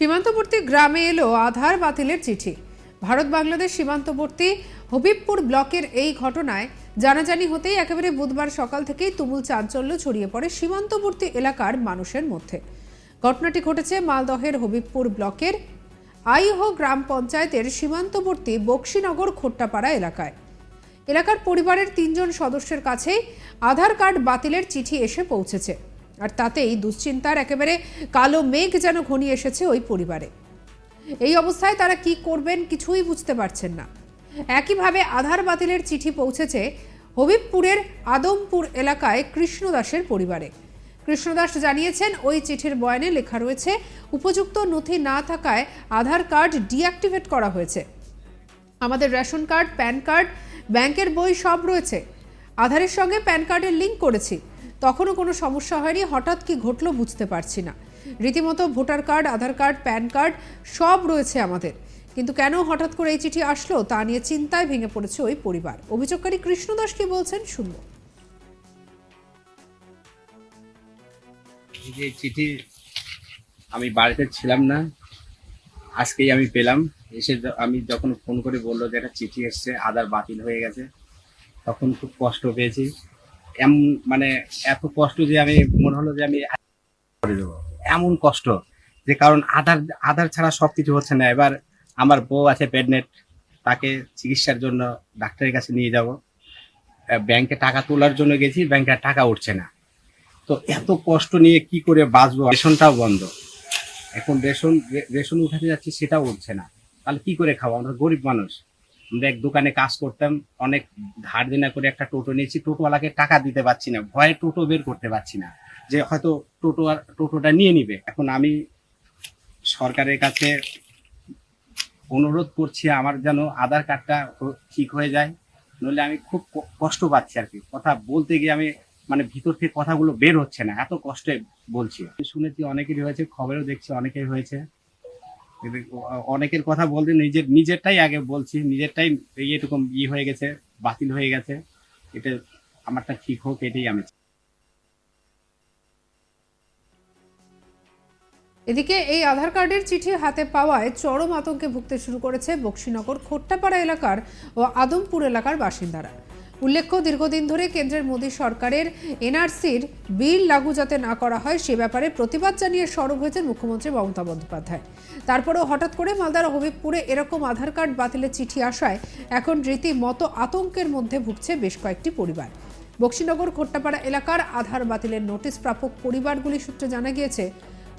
সীমান্তবর্তী গ্রামে এলো আধার বাতিলের চিঠি। ভারত বাংলাদেশ সীমান্তবর্তী হবিবপুর ব্লকের এই ঘটনায় জানাজানি হতেই একেবারে বুধবার সকাল থেকেই তুমুল চাঞ্চল্য ছড়িয়ে পড়ে সীমান্তবর্তী এলাকার মানুষের মধ্যে। ঘটনাটি ঘটেছে মালদহের হবিবপুর ব্লকের আইহো গ্রাম পঞ্চায়েতের সীমান্তবর্তী বক্সিনগর খোট্টাপাড়া এলাকায়। এলাকার পরিবারের তিনজন সদস্যের কাছেই আধার কার্ড বাতিলের চিঠি এসে পৌঁছেছে। আর তাতেই দুশ্চিন্তার একেবারে কালো মেঘ যেন ঘনিয়ে এসেছে ওই পরিবারে। এই অবস্থায় তারা কি করবেন কিছুই বুঝতে পারছেন না। একইভাবে আধার বাতিলের চিঠি পৌঁছেছে হবিবপুরের আদমপুর এলাকায় কৃষ্ণদাসের পরিবারে। কৃষ্ণদাস জানিয়েছেন, ওই চিঠির বয়ানে লেখা রয়েছে, উপযুক্ত নথি না থাকায় আধার কার্ড ডিঅ্যাক্টিভেট করা হয়েছে। আমাদের রেশন কার্ড, প্যান কার্ড, ব্যাংকের বই সব রয়েছে। আধারের সঙ্গে প্যান কার্ডের লিঙ্ক করেছি। তখনও কোনো সমস্যা হয়নি, হঠাৎ কি ঘটলো বুঝতে পারছি না। রীতিমতো voter card, Aadhaar card, PAN card সব রয়েছে আমাদের। কিন্তু কেন হঠাৎ করে এই চিঠি আসলো তা নিয়ে চিন্তায় ভেঙে পড়েছে ওই পরিবার। অভিযোগকারী কৃষ্ণদাস কি বলছেন শুনব। চিঠি আমি বাড়িতে ছিলাম না, আজকেই আমি পেলাম। এসে আমি যখন ফোন করে বলল যে একটা চিঠি এসছে, আধার বাতিল হয়ে গেছে, তখন খুব কষ্ট পেয়েছি। এমন মানে এত কষ্ট যে আমি মনে হলো যে আমি করে দেবো। এমন কষ্ট যে কারণ আধার আধার ছাড়া সব কিছু হচ্ছে না। এবার আমার বউ আছে প্রেগনেন্ট তাকে চিকিৎসার জন্য ডাক্তারের কাছে নিয়ে যাব। ব্যাংকে টাকা তোলার জন্য গেছি ব্যাংকে টাকা উঠছে না। তো এত কষ্ট নিয়ে কি করে বাঁচবো? রেশনটাও বন্ধ। এখন রেশন রেশন উঠাতে যাচ্ছি সেটাও উঠছে না। তাহলে কি করে খাব? আমরা গরিব মানুষ। আমরা এক দোকানে কাজ করতাম, অনেক ধার দেনা করে একটা টোটো নিয়েছি, টোটোওয়ালাকে টাকা দিতে পারছি না, ভয়ে টোটো বের করতে পারছি না, যে হয়তো টোটো টোটোটা নিয়ে নিবে। এখন আমি সরকারের কাছে অনুরোধ করছি, আমার যেন আধার কার্ডটা ঠিক হয়ে যায়, নইলে আমি খুব কষ্ট পাচ্ছি আর কি। কথা বলতে গিয়ে আমি মানে ভিতর থেকে কথাগুলো বের হচ্ছে না, এত কষ্টে বলছি। শুনেছি, অনেকেরই হয়েছে, খবরেও দেখছি অনেকের হয়েছে। অনেকের কথা বলতে নিজের, নিজেরটাই আগে বলছি, নিজেরটাই এইরকম ই হয়ে গেছে, বাতিল হয়ে গেছে, এটা আমারটা ঠিক হোক, এটাই আমি এদিকে এই আধার কার্ডের চিঠি হাতে পাওয়ায় চরম আতঙ্কে ভুগতে শুরু করেছে বক্সিনগর, খোট্টাপাড়া এলাকার ও আদমপুর এলাকার বাসিন্দারা। উল্লেখ্য, দীর্ঘদিন ধরে কেন্দ্রের মোদী সরকারের এনআরসির বিল লাগু যাতে না করা হয়, সে ব্যাপারে প্রতিবাদ জানিয়ে সরব হয়েছেন মুখ্যমন্ত্রী মমতা বন্দ্যোপাধ্যায়। তারপরেও হঠাৎ করে মালদার হবিবপুরে এরকম আধার কার্ড বাতিলের চিঠি আসায় এখন রীতিমতো আতঙ্কের মধ্যে ভুগছে বেশ কয়েকটি পরিবার। বক্সিনগর খোট্টাপাড়া এলাকার আধার বাতিলের নোটিশ প্রাপক পরিবারগুলি সূত্রে জানা গিয়েছে,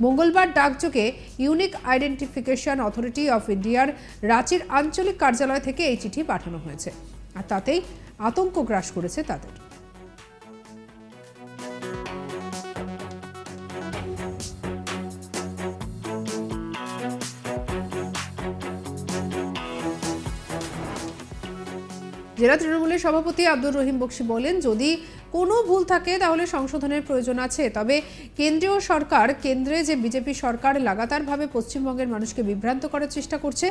মঙ্গলবার ডাকযোগে ইউনিক আইডেন্টিফিকেশন অথরিটি অফ ইন্ডিয়ার রাঁচির আঞ্চলিক কার্যালয় থেকে এই চিঠি পাঠানো হয়েছে। আর তাতেই আতঙ্ক গ্রাস করেছে তাদের। জেলা তৃণমূলের সভাপতি আব্দুর রহিম বক্সি বলেন যদি কোনো ভুল থাকে, তাহলে সংশোধনের প্রয়োজন আছে। তবে কেন্দ্রীয় সরকার কেন্দ্রে যে বিজেপি সরকার লাগাতারভাবে পশ্চিমবঙ্গের মানুষকে বিভ্রান্ত করার চেষ্টা করছে,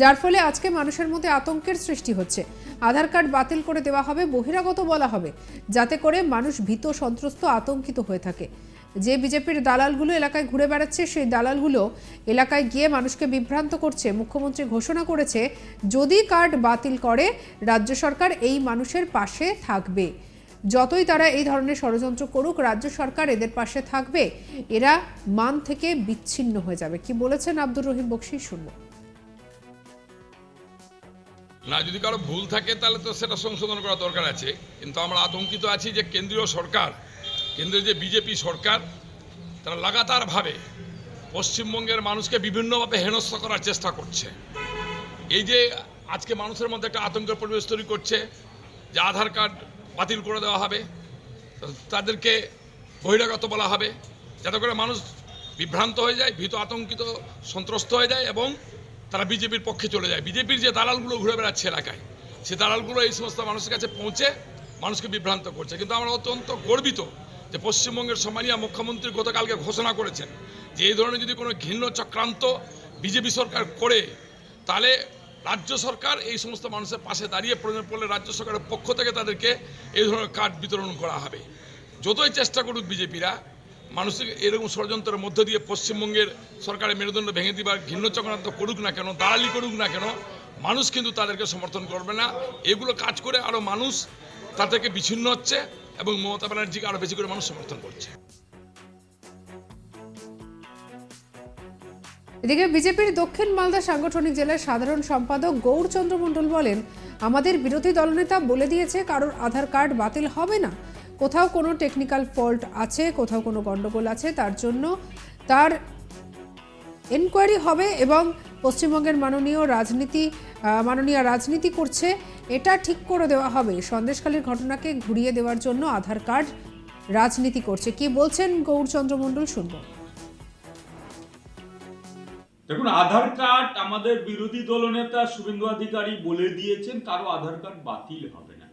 যার ফলে আজকে মানুষের মধ্যে আতঙ্কের সৃষ্টি হচ্ছে। আধার কার্ড বাতিল করে দেওয়া হবে, বহিরাগত বলা হবে, যাতে করে মানুষ ভীত, সন্ত্রস্ত, আতঙ্কিত হয়ে থাকে। যে বিজেপির দালালগুলো এলাকায় ঘুরে বেড়াচ্ছে, সেই দালালগুলো এলাকায় গিয়ে মানুষকে বিভ্রান্ত করছে। মুখ্যমন্ত্রী ঘোষণা করেছে, যদি কার্ড বাতিল করে, রাজ্য সরকার এই মানুষের পাশে থাকবে। যতই তারা এই ধরনের ষড়যন্ত্র করুক, রাজ্য সরকার এদের পাশে থাকবে। এরা মান থেকে বিচ্ছিন্ন হয়ে যাবে। কি বলেছেন আব্দুর রহিম বক্সি? শুনব। না, যদি কারও ভুল থাকে, তাহলে তো সেটা সংশোধন করা দরকার আছে। কিন্তু আমরা আতঙ্কিত আছি যে কেন্দ্রীয় সরকার, কেন্দ্রের যে বিজেপি সরকার, তারা লাগাতারভাবে পশ্চিমবঙ্গের মানুষকে বিভিন্নভাবে হেনস্থা করার চেষ্টা করছে। এই যে আজকে মানুষের মধ্যে একটা আতঙ্কের পরিবেশ তৈরি করছে, যে আধার কার্ড বাতিল করে দেওয়া হবে। তাদেরকে বহিরাগত বলা হবে। যাতে করে মানুষ বিভ্রান্ত হয়ে যায়, ভীত আতঙ্কিত, সন্ত্রস্ত হয়ে যায় এবং তারা বিজেপির পক্ষে চলে যায়। বিজেপির যে দালালগুলো ঘুরে বেড়াচ্ছে এলাকায়, সে দালালগুলো এই সমস্ত মানুষের কাছে পৌঁছে মানুষকে বিভ্রান্ত করছে। কিন্তু আমরা অত্যন্ত গর্বিত যে পশ্চিমবঙ্গের সম্মানীয় মুখ্যমন্ত্রী গতকালকে ঘোষণা করেছেন যে এই ধরনের যদি কোনো ঘৃণ্য চক্রান্ত বিজেপি সরকার করে, তাহলে রাজ্য সরকার এই সমস্ত মানুষের পাশে দাঁড়িয়ে প্রয়োজন পড়লে রাজ্য সরকারের পক্ষ থেকে তাদেরকে এই ধরনের কার্ড বিতরণ করা হবে। যতই চেষ্টা করুক বিজেপিরা, মানুষকে এরকম ষড়যন্ত্রের মধ্য দিয়ে পশ্চিমবঙ্গের সরকারের মেরুদণ্ড ভেঙে দিবার ঘৃণ্য চক্রান্ত করুক না কেন, দালালি করুক না কেন, মানুষ কিন্তু তাদেরকে সমর্থন করবে না। এগুলো কাজ করে আরও মানুষ তা থেকে বিচ্ছিন্ন হচ্ছে এবং মমতা ব্যানার্জিকে আরও বেশি করে মানুষ সমর্থন করছে। এদিকে বিজেপির দক্ষিণ মালদা সাংগঠনিক জেলার সাধারণ সম্পাদক গৌরচন্দ্র মণ্ডল বলেন, আমাদের বিরোধী দলনেতা বলে দিয়েছে কারোর আধার কার্ড বাতিল হবে না। কোথাও কোনো টেকনিক্যাল ফল্ট আছে, কোথাও কোনো গন্ডগোল আছে, তার জন্য তার এনকোয়ারি হবে এবং পশ্চিমবঙ্গের মাননীয় রাজনীতি মাননীয় রাজনীতি করছে, এটা ঠিক করে দেওয়া হবে। সন্দেশখালীর ঘটনাকে ঘুরিয়ে দেওয়ার জন্য আধার কার্ড রাজনীতি করছে। কি বলছেন গৌরচন্দ্র মণ্ডল শুনব। দেখুন, আধার কার্ড আমাদের বিরোধী দলনেতা শুভেন্দু অধিকারী বলে দিয়েছেন, কারও আধার কার্ড বাতিল হবে না।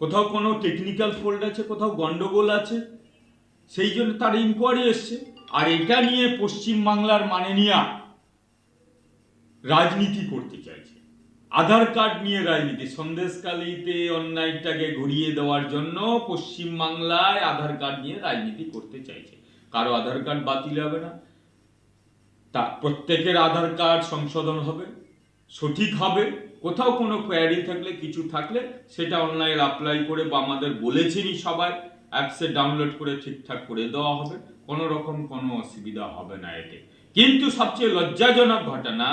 কোথাও কোনো টেকনিক্যাল ফল্ট আছে, কোথাও গন্ডগোল আছে, সেই জন্য তার ইনকোয়ারি এসছে। আর এটা নিয়ে পশ্চিম বাংলার মাননীয়া রাজনীতি করতে চাইছে। আধার কার্ড নিয়ে রাজনীতি সন্দেশকালীতে অন্যায়টাকে ঘুরিয়ে দেওয়ার জন্য পশ্চিম বাংলায় আধার কার্ড নিয়ে রাজনীতি করতে চাইছে। কারও আধার কার্ড বাতিল হবে না। তা প্রত্যেকের আধার কার্ড সংশোধন হবে, সঠিক হবে, কোথাও কোনো কোয়ারি থাকলে, কিছু থাকলে সেটা অনলাইন অ্যাপ্লাই করে বা আমাদের বলেছেনই সবাই অ্যাপসে ডাউনলোড করে ঠিকঠাক করে দেওয়া হবে, কোনো রকম কোনো অসুবিধা হবে না এতে। কিন্তু সবচেয়ে লজ্জাজনক ঘটনা,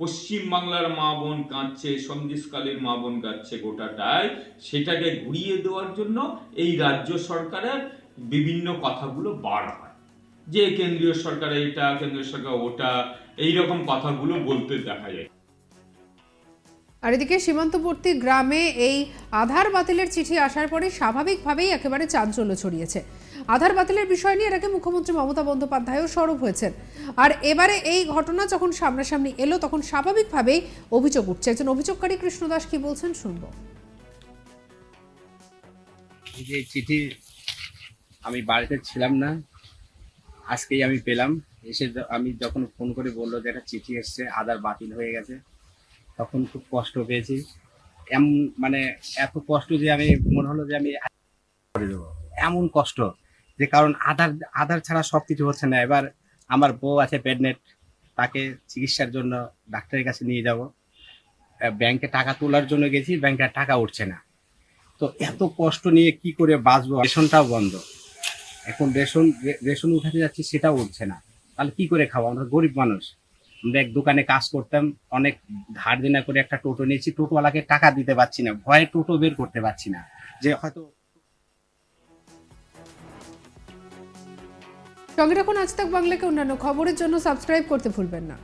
পশ্চিম বাংলার মা বোন কাঁদছে, সন্দেশকালীর মা বোন কাঁদছে গোটাটায় সেটাকে ঘুরিয়ে দেওয়ার জন্য এই রাজ্য সরকারের বিভিন্ন কথাগুলো বার যে কেন্দ্রীয় সরকার এটা কেন্দ্রীয় সরকার ওটা এই রকম কথাগুলো বলতে দেখা যায়। আর এদিকে সীমান্তবর্তী গ্রামে এই আধার বাতিলের চিঠি আসার পরে স্বাভাবিকভাবেই একেবারে চাঞ্চল্য ছড়িয়েছে। আধার বাতিলের বিষয় নিয়ে এর আগে মুখ্যমন্ত্রী মমতা বন্দ্যোপাধ্যায়ও সরব হয়েছেন। আর এবারে এই ঘটনা যখন সামনাসামনি এলো তখন স্বাভাবিকভাবেই অভিযোগ উঠছে। একজন অভিযোগকারী কৃষ্ণদাস কি বলছেন শুনব। এই যে চিঠি আমি বাড়িতে ছিলাম না আজকেই আমি পেলাম। এসে আমি যখন ফোন করে বলল যে একটা চিঠি এসছে আধার বাতিল হয়ে গেছে তখন খুব কষ্ট পেয়েছি। এমন মানে এত কষ্ট যে আমি মনে হলো যে আমি এমন কষ্ট যে কারণ আধার আধার ছাড়া সব কিছু হচ্ছে না। এবার আমার বউ আছে প্রেগনেন্ট তাকে চিকিৎসার জন্য ডাক্তারের কাছে নিয়ে যাব। ব্যাংকে টাকা তোলার জন্য গেছি ব্যাংকে টাকা উঠছে না। তো এত কষ্ট নিয়ে কি করে বাঁচবো? রেশনটাও বন্ধ। এখন রেশন রেশন উঠাতে যাচ্ছি সেটাও উঠছে না। তাহলে কি করে খাব? আমরা গরিব মানুষ। আমরা এক দোকানে কাজ করতাম, অনেক ধার দেনা করে একটা টোটো নিয়েছি, টোটোওয়ালাকে টাকা দিতে পারছি না, ভয়ে টোটো বের করতে পারছি না। যে হয়তো সঙ্গে রাখুন আজ তাক বাংলাকে অন্যান্য খবরের জন্য সাবস্ক্রাইব করতে ভুলবেন না।